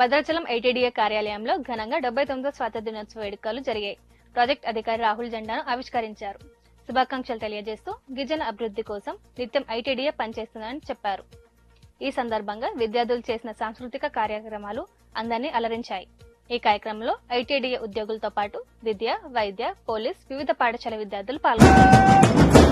Bhadrachalam ITDA కార్యాలయంలో ఘనంగా డెబ్బై తొమ్మిదో స్వాతంత్ర దినోత్సవ వేడుకలు జరిగాయి. ప్రాజెక్ట్ అధికారి రాహుల్ జెండాను ఆవిష్కరించారు. శుభాకాంక్షలు తెలియజేస్తూ గిరిజన అభివృద్ధి కోసం నిత్యం ఐటీడీఏ పనిచేస్తుందని చెప్పారు. ఈ సందర్భంగా విద్యార్థులు చేసిన సాంస్కృతిక కార్యక్రమాలు అందరినీ అలరించాయి. ఈ కార్యక్రమంలో ఐటీడీఏ ఉద్యోగులతో పాటు విద్య వైద్య పోలీస్ వివిధ పాఠశాల విద్యార్థులు పాల్గొన్నారు.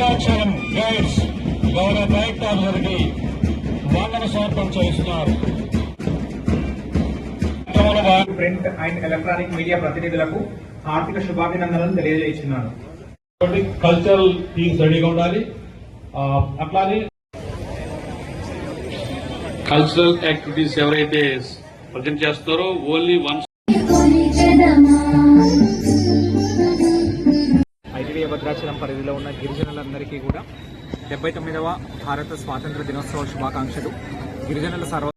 భద్రాచలం గైడ్స్ గౌరవ డైరెక్టర్ గారికి వందన సమర్పణ చేస్తున్నారు ప్రింట్ అండ్ ఎలక్ట్రానిక్ మీడియా ప్రతినిధులకు ఆర్థిక శుభాభినందనలు తెలియజేస్తున్నాను. కల్చరల్ థీమ్స్ రెడీగా ఉండాలి. అట్లానే కల్చరల్ యాక్టివిటీస్ ఎవరైతే ప్రజెంట్ చేస్తారో ఓన్లీ వన్ పరిధిలో ఉన్న గిరిజనులందరికీ కూడా డెబ్బై తొమ్మిదవ భారత స్వాతంత్ర దినోత్సవ శుభాకాంక్షలు. గిరిజనుల సర్వ